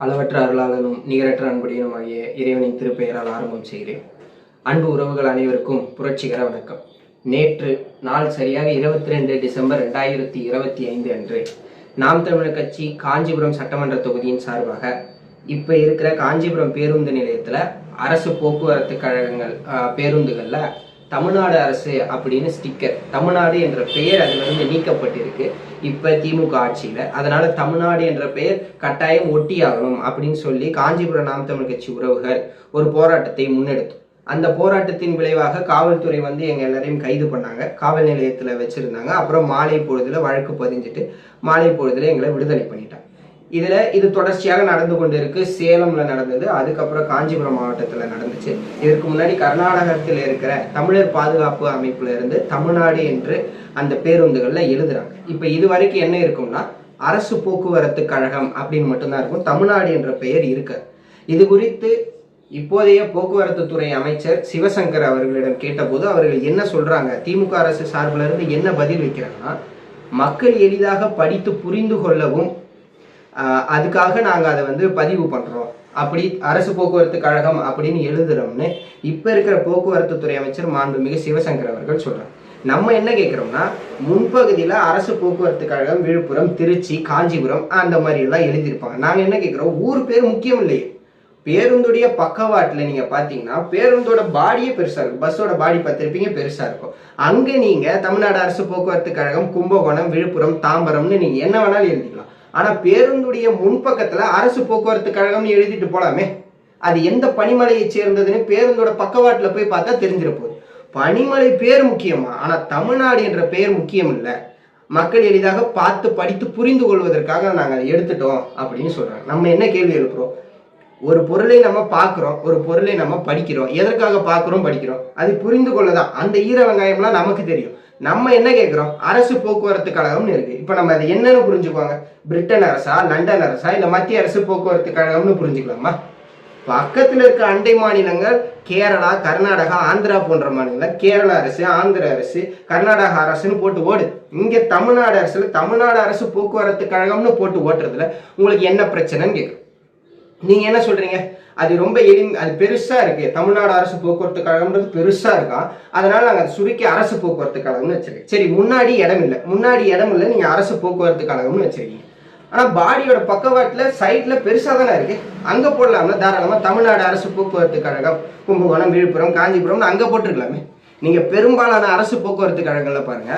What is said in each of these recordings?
அளவற்ற அருளாளனும் நிகரற்ற அன்புடையனும் ஆகிய இறைவனின் திருப்பெயரால் ஆரம்பம் செய்கிறேன். அன்பு உறவுகள் அனைவருக்கும் புரட்சிகர வணக்கம். நேற்று நாள் சரியாக இருபத்தி ரெண்டு டிசம்பர் ரெண்டாயிரத்தி இருபத்தி ஐந்து அன்று நாம் தமிழர் கட்சி காஞ்சிபுரம் சட்டமன்ற தொகுதியின் சார்பாக இப்போ இருக்கிற காஞ்சிபுரம் பேருந்து நிலையத்தில் அரசு போக்குவரத்து கழகங்கள் பேருந்துகளில் பேருந்துகள்ல தமிழ்நாடு அரசு அப்படின்னு ஸ்டிக்கர் தமிழ்நாடு என்ற பெயர் அதிலிருந்து நீக்கப்பட்டிருக்கு. இப்ப திமுக ஆட்சியில. அதனால தமிழ்நாடு என்ற பெயர் கட்டாயம் ஒட்டியாகணும் அப்படின்னு சொல்லி காஞ்சிபுரம் நாம் தமிழ் கட்சி உறவுகள் ஒரு போராட்டத்தை முன்னெடுத்தோம் அந்த போராட்டத்தின் விளைவாக காவல்துறை வந்து எங்க எல்லாரையும் கைது பண்ணாங்க. காவல் நிலையத்துல வச்சிருந்தாங்க. அப்புறம் மாலை பொழுதுல வழக்கு பதிஞ்சிட்டு மாலை பொழுதுல எங்களை விடுதலை பண்ணிட்டாங்க. இதில் இது தொடர்ச்சியாக நடந்து கொண்டு இருக்கு சேலம்ல நடந்தது. அதுக்கப்புறம் காஞ்சிபுரம் மாவட்டத்தில் நடந்துச்சு. இதற்கு முன்னாடி கர்நாடகத்தில் இருக்கிற தமிழர் பாதுகாப்பு அமைப்புல இருந்து தமிழ்நாடு என்று அந்த பேருந்துகளில் எழுதுறாங்க. இப்போ இது வரைக்கும் என்ன இருக்கும்னா அரசு போக்குவரத்து கழகம் அப்படின்னு மட்டும்தான் இருக்கும். தமிழ்நாடு என்ற பெயர் இருக்க. இது குறித்து இப்போதைய போக்குவரத்து துறை அமைச்சர் சிவசங்கர் அவர்களிடம் கேட்டபோது அவர்கள் என்ன சொல்றாங்க? திமுக அரசு சார்பில் இருந்து என்ன பதில் வைக்கிறாங்கன்னா மக்கள் எளிதாக படித்து புரிந்து கொள்ளவும் அதுக்காக நாங்கள் அதை வந்து பதிவு பண்ணுறோம் அப்படி அரசு போக்குவரத்து கழகம் அப்படின்னு எழுதுறோம்னு இப்போ இருக்கிற போக்குவரத்து துறை அமைச்சர் மாண்புமிகு சிவசங்கர் அவர்கள் சொல்கிறார் நம்ம என்ன கேட்குறோம்னா முன்பகுதியில் அரசு போக்குவரத்து கழகம் விழுப்புரம் திருச்சி காஞ்சிபுரம் அந்த மாதிரி எல்லாம் எழுதியிருப்பாங்க. நாங்கள் என்ன கேட்குறோம் ஊர் பேர் முக்கியம் இல்லையே. பேருந்துடைய பக்கவாட்டில் நீங்கள் பார்த்தீங்கன்னா பேருந்தோட பாடியே பெருசாக இருக்கும். பஸ்ஸோட பாடி பார்த்திருப்பீங்க பெருசாக இருக்கும். அங்கே நீங்கள் தமிழ்நாடு அரசு போக்குவரத்து கழகம் கும்பகோணம் விழுப்புரம் தாம்பரம்னு நீங்கள் என்ன வேணாலும் எழுதிக்கலாம். ஆனா பேருந்துடைய முன்பக்கத்துல அரசு போக்குவரத்து கழகம்னு எழுதிட்டு போலாமே. அது எந்த பனிமலையை சேர்ந்ததுன்னு பேருந்தோட பக்கவாட்டுல போய் பார்த்தா தெரிஞ்சிருப்போம் பனிமலை பேர் முக்கியமா? ஆனா தமிழ்நாடு என்ற பெயர் முக்கியம் இல்லை. மக்கள் எளிதாக பார்த்து படித்து புரிந்து கொள்வதற்காக நாங்கள் எடுத்துட்டோம் அப்படின்னு சொல்றாங்க. நம்ம என்ன கேள்வி எழுப்புறோம்? ஒரு பொருளை நம்ம பார்க்குறோம் ஒரு பொருளை நம்ம படிக்கிறோம். எதற்காக பார்க்குறோம் படிக்கிறோம்? அது புரிந்து கொள்ளதான். அந்த ஈர வெங்காயம்லாம் நமக்கு தெரியும். நம்ம என்ன கேட்குறோம் அரசு போக்குவரத்து கழகம்னு இருக்கு. இப்போ நம்ம அதை என்னன்னு புரிஞ்சுக்குவாங்க? பிரிட்டன் அரசா லண்டன் அரசா இல்லை மத்திய அரசு போக்குவரத்து கழகம்னு புரிஞ்சுக்கலாமா? பக்கத்தில் இருக்க அண்டை மாநிலங்கள் கேரளா கர்நாடகா ஆந்திரா போன்ற மாநிலங்கள் கேரளா அரசு ஆந்திர அரசு கர்நாடகா அரசுன்னு போட்டு ஓடு. இங்கே தமிழ்நாடு அரசில் தமிழ்நாடு அரசு போக்குவரத்து கழகம்னு போட்டு ஓட்டுறதுல உங்களுக்கு என்ன பிரச்சனைன்னு கேட்குறோம் நீங்க என்ன சொல்றீங்க? அது ரொம்ப எளி அது பெருசா இருக்கு. தமிழ்நாடு அரசு போக்குவரத்து கழகம்ன்றது பெருசா இருக்கா? அதனால நாங்க அதை சுருக்கி அரசு போக்குவரத்து கழகம்னு வச்சிருக்கோம். சரி முன்னாடி இடம் இல்லை. முன்னாடி இடம் இல்லை நீங்க அரசு போக்குவரத்து கழகம்னு வச்சிருக்கீங்க. ஆனா பாடியோட பக்கவாட்டுல சைட்ல பெருசா தானே இருக்கு. அங்க போடலாம்ல தாராளமா. தமிழ்நாடு அரசு போக்குவரத்து கழகம் கும்பகோணம் விழுப்புரம் காஞ்சிபுரம்னு அங்க போட்டிருக்கலாமே. நீங்க பெரும்பாலான அரசு போக்குவரத்து கழகங்கள்ல பாருங்க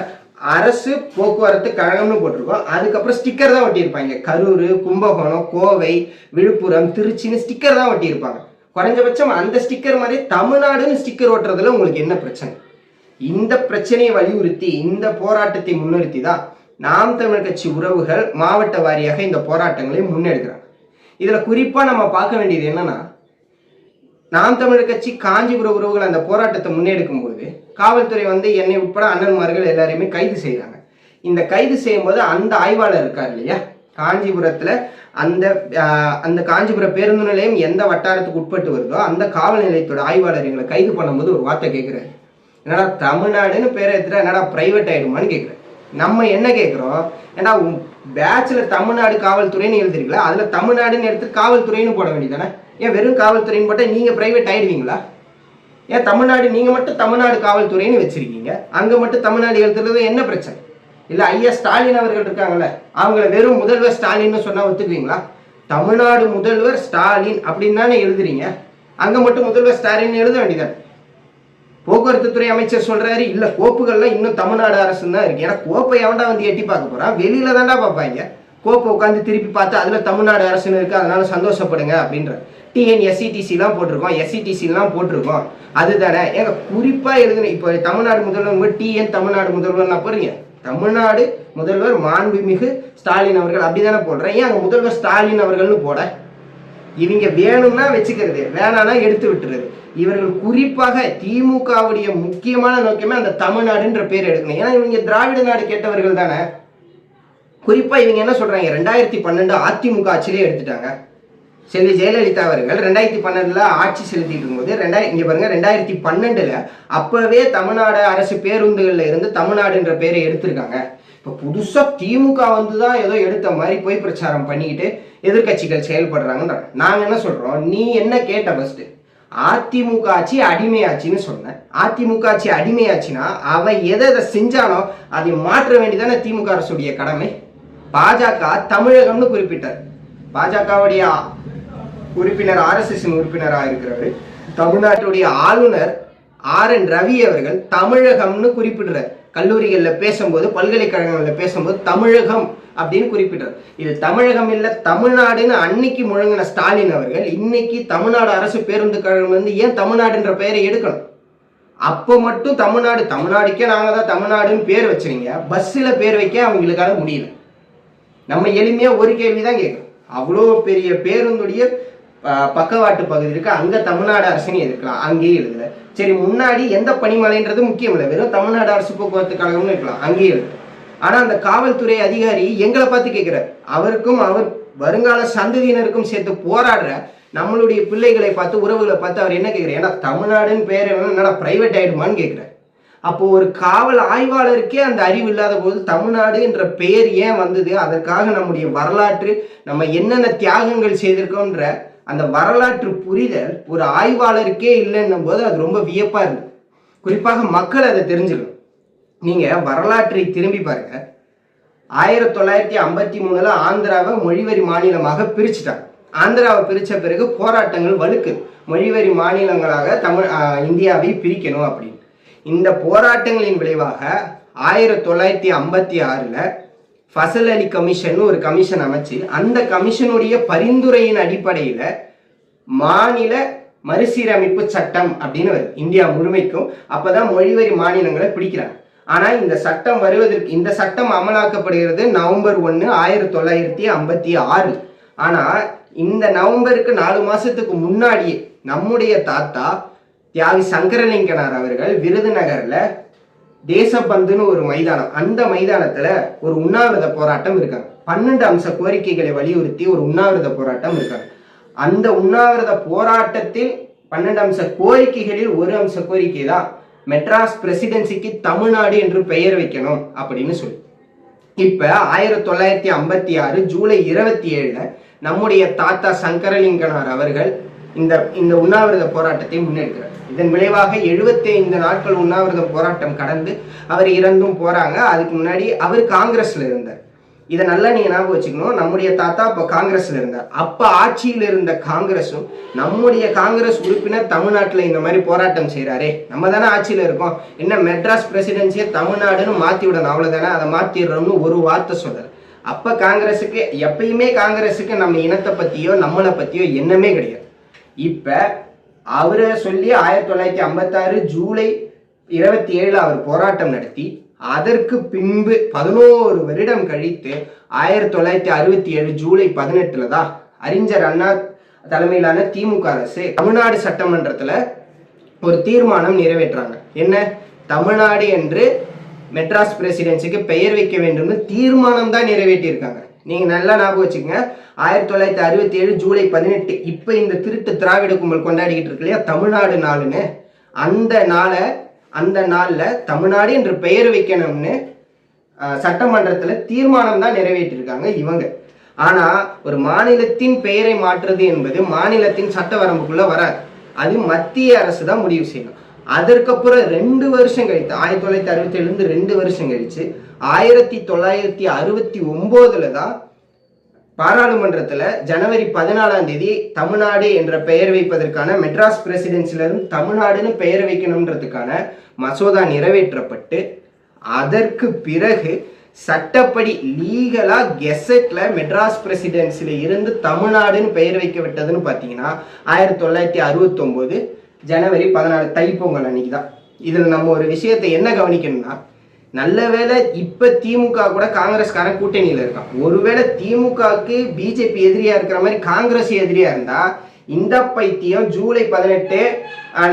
அரசு போக்குவரத்து கழகம்னு போட்டிருக்கோம். அதுக்கப்புறம் ஸ்டிக்கர் தான் ஒட்டியிருப்பாங்க. கரூர் கும்பகோணம் கோவை விழுப்புரம் திருச்சின்னு ஸ்டிக்கர் தான் ஒட்டியிருப்பாங்க. குறைஞ்சபட்சம் அந்த ஸ்டிக்கர் மாதிரி தமிழ்நாடுன்னு ஸ்டிக்கர் ஓட்டுறதுல உங்களுக்கு என்ன பிரச்சனை? இந்த பிரச்சனையை வலியுறுத்தி இந்த போராட்டத்தை முன்னிறுத்தி தான் நாம் தமிழ் கட்சி உறவுகள் மாவட்ட வாரியாக இந்த போராட்டங்களை முன்னெடுக்கிறாங்க. இதில் குறிப்பாக நம்ம பார்க்க வேண்டியது என்னன்னா நாம் தமிழர் கட்சி காஞ்சிபுர உறவுகள் அந்த போராட்டத்தை முன்னெடுக்கும் பொழுது காவல்துறை வந்து என்னை உட்பட அண்ணன்மார்கள் எல்லாரையுமே கைது செய்கிறாங்க இந்த கைது செய்யும்போது அந்த ஆய்வாளர் இருக்கார் இல்லையா? காஞ்சிபுரத்தில் அந்த அந்த காஞ்சிபுரம் பேருந்து நிலையம் எந்த வட்டாரத்துக்கு உட்பட்டு வருதோ அந்த காவல் நிலையத்தோட ஆய்வாளர் எங்களை கைது பண்ணும்போது ஒரு வார்த்தை கேட்குறாரு என்னடா தமிழ்நாடுன்னு பேரை எடுத்துட்டா என்னடா பிரைவேட் ஆயிடுமான்னு கேட்குறேன் நம்ம என்ன கேட்குறோம் ஏன்னா பேட்சில் தமிழ்நாடு காவல்துறைன்னு எழுதிருக்கல அதில் தமிழ்நாடுன்னு எடுத்து காவல்துறைன்னு போட வேண்டியதானே ஏன் வெறும் காவல்துறைன்னு போட்டால் நீங்கள் பிரைவேட் ஆயிடுவீங்களா? ஏன் தமிழ்நாடு நீங்கள் மட்டும் தமிழ்நாடு காவல்துறைன்னு வச்சிருக்கீங்க. அங்கே மட்டும் தமிழ்நாடு எழுதுறது என்ன பிரச்சனை? இல்லை ஐயா ஸ்டாலின் அவர்கள் இருக்காங்கல்ல அவங்கள வெறும் முதல்வர் ஸ்டாலின்னு சொன்னால் ஒத்துக்குவீங்களா? தமிழ்நாடு முதல்வர் ஸ்டாலின் அப்படின்னு தானே எழுதுறீங்க. அங்கே மட்டும் முதல்வர் ஸ்டாலின் எழுத வேண்டியதானே போக்குவரத்து துறை அமைச்சர் சொல்றாரு இல்ல கோப்புகள்லாம் இன்னும் தமிழ்நாடு அரசு தான் இருக்கு. ஏன்னா கோப்பை எவன்டா வந்து எட்டி பார்க்க போறான்? வெளியில தான்டா பார்ப்பாங்க. கோப்பை உட்காந்து திருப்பி பார்த்து அதுல தமிழ்நாடு அரசுன்னு இருக்கு அதனால சந்தோஷப்படுங்க அப்படின்ற டிஎன் எஸ்சிடிசிலாம் போட்டிருக்கோம் எஸ்சிடிசிலாம் போட்டிருக்கோம். அதுதானே? ஏங்க குறிப்பா எழுதுன இப்போ தமிழ்நாடு முதல்வர் டிஎன் தமிழ்நாடு முதல்வர்னா போகிறீங்க தமிழ்நாடு முதல்வர் மாண்புமிகு ஸ்டாலின் அவர்கள் அப்படிதானே போடுறேன் ஏன் அங்கே முதல்வர் ஸ்டாலின் அவர்கள்னு போட? இவங்க வேணும்னா வச்சுக்கிறது வேணாம்னா எடுத்து விட்டுறது. இவர்கள் குறிப்பாக திமுகவுடைய முக்கியமான நோக்கமே அந்த தமிழ்நாடுன்ற பேர் எடுக்கணும். ஏன்னா இவங்க திராவிட நாடு கேட்டவர்கள் தானே. குறிப்பா இவங்க என்ன சொல்றாங்க? ரெண்டாயிரத்தி பன்னெண்டு அதிமுக ஆட்சியிலே எடுத்துட்டாங்க. செல்வி ஜெயலலிதா அவர்கள் ரெண்டாயிரத்தி பன்னெண்டுல ஆட்சி செலுத்திட்டு இருக்கும்போது ரெண்டாயிரம் இங்க பாருங்க ரெண்டாயிரத்தி பன்னெண்டுல அப்பவே தமிழ்நாடு அரசு பேருந்துகள்ல இருந்து தமிழ்நாடுன்ற பேரை எடுத்திருக்காங்க. இப்போ புதுசா திமுக வந்து தான் ஏதோ எடுத்த மாதிரி போய் பிரச்சாரம் பண்ணிக்கிட்டு எதிர்க்கட்சிகள் செயல்படுறாங்கன்ற நாங்க என்ன சொல்றோம்? நீ என்ன கேட்ட ஃபர்ஸ்ட் அதிமுக ஆட்சி அடிமையாச்சின்னு சொன்னேன். அதிமுக ஆட்சி அடிமையாச்சுன்னா அவன் எதை எதை செஞ்சானோ அதை மாற்ற வேண்டியதானே திமுக அரசுடைய கடமை? பாஜக தமிழகம்னு குறிப்பிட்டார். பாஜகவுடைய உறுப்பினர் ஆர்எஸ்எஸ் உறுப்பினராக இருக்கிறவர். தமிழ்நாட்டுடைய ஆளுநர் ஆர் என் ரவி அவர்கள் தமிழகம்னு குறிப்பிடுறார். கல்லூரிகளில் பேசும்போது பல்கலைக்கழகங்களில் பேசும்போது தமிழகம் அப்படின்னு குறிப்பிட்டார் இது தமிழகம் இல்லை தமிழ்நாடுன்னு அன்னைக்கு முழங்கின ஸ்டாலின் அவர்கள் இன்னைக்கு தமிழ்நாடு அரசு பேருந்து கழகம் வந்து ஏன் தமிழ்நாடுன்ற பெயரை எடுக்கணும்? அப்போ மட்டும் தமிழ்நாடு தமிழ்நாடுக்கே நாங்கள் தான் தமிழ்நாடுன்னு பேர் வச்சுருங்க. பஸ்ஸில் பேர் வைக்க அவங்களுக்காக முடியல. நம்ம எளிமையாக ஒரு கேள்வி தான் கேட்குறோம். அவ்வளோ பெரிய பேருந்துடைய பக்கவாட்டு பகுதி இருக்கு. அங்க தமிழ்நாடு அரசுன்னு எதிர்க்கலாம் அங்கேயே எழுதல சரி முன்னாடி எந்த பனிமலைன்றது முக்கியம் இல்லை. வெறும் தமிழ்நாடு அரசு போக்குவரத்து கழகம்னு இருக்கலாம். அங்கேயே எழுதல ஆனா அந்த காவல்துறை அதிகாரி எங்களை பார்த்து கேட்கிறார். அவருக்கும் அவர் வருங்கால சந்ததியினருக்கும் சேர்த்து போராடுற நம்மளுடைய பிள்ளைகளை பார்த்து உறவுகளை பார்த்து அவர் என்ன கேட்கிறார்? ஏன்னா தமிழ்நாடுன்னு பேர் என்னன்னா பிரைவேட் ஆயிடுமான்னு கேட்கிறார். அப்போ ஒரு காவல் ஆய்வாளருக்கே அந்த அறிவு இல்லாத போது தமிழ்நாடு என்ற பெயர் ஏன் வந்தது? அதற்காக நம்முடைய வரலாற்று நம்ம என்னென்ன தியாகங்கள் செய்திருக்கோன்ற அந்த வரலாற்று புரிதல் ஒரு ஆய்வாளருக்கே இல்லைன்னும் போது அது ரொம்ப வியப்பாக இருந்தது. குறிப்பாக மக்கள் அதை தெரிஞ்சுக்கணும். நீங்கள் வரலாற்றை திரும்பி பாருங்க. ஆயிரத்தி தொள்ளாயிரத்தி ஐம்பத்தி மூணில் ஆந்திராவை மொழிவரி மாநிலமாக பிரிச்சுட்டாங்க. ஆந்திராவை பிரித்த பிறகு போராட்டங்கள் வலுக்குது. மொழிவரி மாநிலங்களாக தமிழ் இந்தியாவை பிரிக்கணும் அப்படின்னு. இந்த போராட்டங்களின் விளைவாக ஆயிரத்தி தொள்ளாயிரத்தி ஐம்பத்தி ஆறில் ஃபசல் அலி கமிஷன் ஒரு கமிஷன் அமைச்சு அந்த கமிஷனுடைய பரிந்துரையின் அடிப்படையில் மாநில மறுசீரமைப்பு சட்டம் அப்படின்னு வருது. இந்தியா முழுமைக்கும் அப்பதான் மொழிவரி மாநிலங்களை பிடிக்கிறாங்க. ஆனா இந்த சட்டம் வருவதற்கு இந்த சட்டம் அமலாக்கப்படுகிறது நவம்பர் ஒன்று ஆயிரத்தி தொள்ளாயிரத்தி ஐம்பத்தி ஆறு. ஆனா இந்த நவம்பருக்கு நாலு மாசத்துக்கு முன்னாடியே நம்முடைய தாத்தா தியாகி சங்கரலிங்கனார் அவர்கள் விருதுநகர்ல தேசபந்துன்னு ஒரு மைதானம். அந்த மைதானத்துல ஒரு உண்ணாவிரத போராட்டம் இருக்காங்க. பன்னெண்டு அம்ச கோரிக்கைகளை வலியுறுத்தி ஒரு உண்ணாவிரத போராட்டம் இருக்காங்க. அந்த உண்ணாவிரத போராட்டத்தில் பன்னெண்டு அம்ச கோரிக்கைகளில் ஒரு அம்ச கோரிக்கை தான் மெட்ராஸ் பிரசிடென்சிக்கு தமிழ்நாடு என்று பெயர் வைக்கணும் அப்படின்னு சொல்லி. இப்ப ஆயிரத்தி தொள்ளாயிரத்தி ஐம்பத்தி ஆறு ஜூலை இருபத்தி ஏழுல நம்முடைய தாத்தா சங்கரலிங்கனார் அவர்கள் இந்த இந்த உண்ணாவிரத போராட்டத்தை முன்னெடுக்கிறார். இதன் விளைவாக 75 நாட்கள் உண்ணாவிரத போராட்டம் கடந்து அவர் இறந்தும் போறாங்க. அதுக்கு முன்னாடி அவர் காங்கிரஸ்ல இருந்தார். இதை நல்லா நீங்க ஞாபகம் வச்சுக்கணும். நம்முடைய தாத்தா இப்போ காங்கிரஸ்ல இருந்தார். அப்ப ஆட்சியில் இருந்த காங்கிரஸும் நம்முடைய காங்கிரஸ் உறுப்பினர் தமிழ்நாட்டில் இந்த மாதிரி போராட்டம் செய்கிறாரே நம்ம தானே ஆட்சியில இருக்கோம். என்ன மெட்ராஸ் பிரசிடென்சியை தமிழ்நாடுன்னு மாத்தி விடணும். அவ்வளவுதானே? அதை மாத்திடுறோம்னு ஒரு வார்த்தை சொல்லல. அப்ப காங்கிரஸுக்கு எப்பயுமே காங்கிரஸுக்கு நம்ம இனத்தை பத்தியோ நம்மளை பத்தியோ என்னமே கிடையாது. இப்ப அவரை சொல்லி ஆயிரத்தி தொள்ளாயிரத்தி ஐம்பத்தாறு ஜூலை இருபத்தி ஏழில் அவர் போராட்டம் நடத்தி அதற்கு பின்பு பதினோரு வருடம் கழித்து ஆயிரத்தி தொள்ளாயிரத்தி அறுபத்தி ஏழு ஜூலை பதினெட்டுல தான் அறிஞர் அண்ணா தலைமையிலான திமுக அரசு தமிழ்நாடு சட்டமன்றத்துல ஒரு தீர்மானம் நிறைவேற்றாங்க என்ன? தமிழ்நாடு என்று மெட்ராஸ் பிரசிடென்சிக்கு பெயர் வைக்க வேண்டும்னு தீர்மானம் தான் நிறைவேற்றியிருக்காங்க. நீங்க நல்லா ஞாபகம் வச்சுக்கோங்க. ஆயிரத்தி தொள்ளாயிரத்தி அறுபத்தி ஏழு ஜூலை பதினெட்டு இப்ப இந்த திருட்டு திராவிட கும்பல் கொண்டாடிக்கிட்டு இருக்கு இல்லையா? தமிழ்நாடு நாளுன்னு. அந்த நாளை அந்த நாளில் தமிழ்நாடு என்று பெயர் வைக்கணும்னு சட்டமன்றத்தில் தீர்மானம் தான் நிறைவேற்றியிருக்காங்க இவங்க. ஆனால் ஒரு மாநிலத்தின் பெயரை மாற்றுறது என்பது மாநிலத்தின் சட்ட வரம்புக்குள்ளே வராது. அது மத்திய அரசு தான் முடிவு செய்யணும். அதற்கப்புறம் ரெண்டு வருஷம் கழித்து ஆயிரத்தி தொள்ளாயிரத்தி அறுபத்தி ஏழுலேருந்து ரெண்டு வருஷம் கழித்து ஆயிரத்தி தொள்ளாயிரத்தி அறுபத்தி ஒம்போதில் தான் பாராளுமன்றத்தில் ஜனவரி பதினாலாம் தேதி தமிழ்நாடு என்ற பெயர் வைப்பதற்கான மெட்ராஸ் பிரசிடென்சிலிருந்து தமிழ்நாடுன்னு பெயர் வைக்கணுன்றதுக்கான மசோதா நிறைவேற்றப்பட்டு அதற்கு பிறகு சட்டப்படி லீகலாக கெசட்டில் மெட்ராஸ் பிரசிடென்சியில் இருந்து தமிழ்நாடுன்னு பெயர் வைக்க விட்டதுன்னு பார்த்தீங்கன்னா ஆயிரத்தி தொள்ளாயிரத்தி அறுபத்தொம்போது ஜனவரி பதினாலு தைப்பொங்கல் அன்னைக்கு தான் இதில் நம்ம ஒரு விஷயத்தை என்ன கவனிக்கணும்னா நல்ல வேளை இப்போ திமுக கூட காங்கிரஸ்காரன் கூட்டணியில் இருக்கான். ஒருவேளை திமுகவுக்கு பிஜேபி எதிரியாக இருக்கிற மாதிரி காங்கிரஸ் எதிரியாக இருந்தால் இந்த பைத்தியம் ஜூலை பதினெட்டு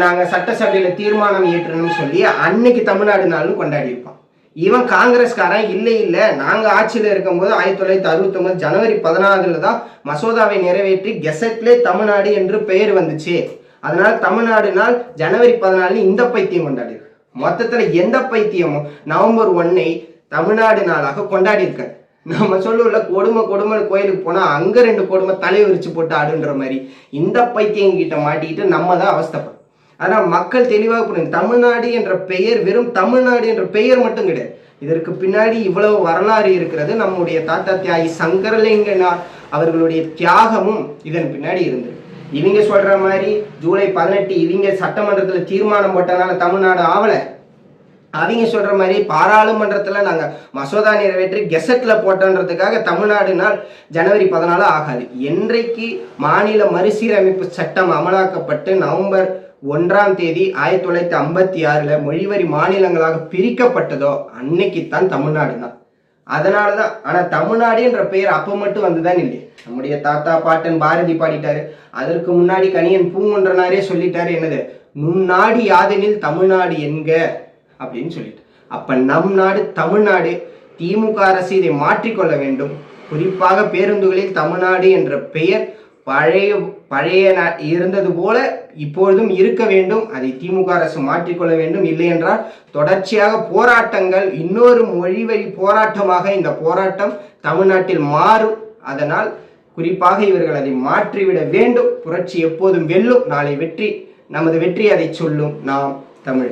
நாங்கள் சட்டசபையில் தீர்மானம் இயற்றணும்னு சொல்லி அன்னைக்கு தமிழ்நாடு நாளும் கொண்டாடி இருப்பான். இவன் காங்கிரஸ்காரன் இல்லை இல்லை. நாங்கள் ஆட்சியில் இருக்கும்போது ஆயிரத்தி தொள்ளாயிரத்தி அறுபத்தொம்பது ஜனவரி பதினாலுல தான் மசோதாவை நிறைவேற்றி கெசட்லே தமிழ்நாடு என்று பெயர் வந்துச்சு. அதனால தமிழ்நாடு நாள் ஜனவரி பதினாலு இந்த பைத்தியம் கொண்டாடி மொத்தத்துல எந்த பைத்தியமும் நவம்பர் ஒன்னை தமிழ்நாடு நாளாக கொண்டாடி இருக்காரு நம்ம சொல்லுவோம்ல கொடுமை கொடுமை கோயிலுக்கு போனா அங்க ரெண்டு கொடுமை தலை விரிச்சு போட்டு ஆடுன்ற மாதிரி. இந்த பைத்தியம் கிட்ட மாட்டிக்கிட்டு நம்ம தான் அவஸ்தைப்படும் ஆனால் மக்கள் தெளிவாக புரியும் தமிழ்நாடு என்ற பெயர் வெறும் தமிழ்நாடு என்ற பெயர் மட்டும் கிடையாது. இதற்கு பின்னாடி இவ்வளவு வரலாறு இருக்கிறது. நம்முடைய தாத்தா தியாகி சங்கரலிங்கனார் அவர்களுடைய தியாகமும் இதன் பின்னாடி இருந்தது இவங்க சொல்ற மாதிரி ஜூலை பதினெட்டு இவங்க சட்டமன்றத்தில் தீர்மானம் போட்டனால தமிழ்நாடு ஆகலை அவங்க சொல்ற மாதிரி பாராளுமன்றத்தில் நாங்கள் மசோதா நிறைவேற்றி கெசட்ல போட்டோன்றதுக்காக தமிழ்நாடு நாள் ஜனவரி பதினாலு ஆகாது. என்றைக்கு மாநில மறுசீரமைப்பு சட்டம் அமலாக்கப்பட்டு நவம்பர் ஒன்றாம் தேதி ஆயிரத்தி தொள்ளாயிரத்தி ஐம்பத்தி ஆறில் மொழிவரி மாநிலங்களாக பிரிக்கப்பட்டதோ அன்னைக்கு தான் தமிழ்நாடு தான் அதனால தான் ஆனால் தமிழ்நாடு என்ற பெயர் அப்போ மட்டும் வந்துதான் இல்லை நம்முடைய தாத்தா பாட்டன் பாரதி பாடிட்டாரு. அதற்கு முன்னாடி கணியன் பூங்குன்றனாரே சொல்லிட்டாரு என்னது? நும் நாடு யாதெனில் தமிழ்நாடு என்க அப்படின்னு சொல்லிட்டு. அப்ப நம் நாடு தமிழ்நாடு திமுக அரசு இதை மாற்றிக்கொள்ள வேண்டும். குறிப்பாக பேருந்துகளில் தமிழ்நாடு என்ற பெயர் பழைய பழைய நா- இருந்தது போல இப்பொழுதும் இருக்க வேண்டும். அதை திமுக அரசு மாற்றிக்கொள்ள வேண்டும். இல்லை என்றால் தொடர்ச்சியாக போராட்டங்கள் இன்னொரு மொழி வழி போராட்டமாக இந்த போராட்டம் தமிழ்நாட்டில் மாறும். அதனால் குறிப்பாக இவர்கள் அதை மாற்றிவிட வேண்டும். புரட்சி எப்போதும் வெல்லும். நாளை வெற்றி நமது வெற்றி அதை சொல்லும். நாம் தமிழ்.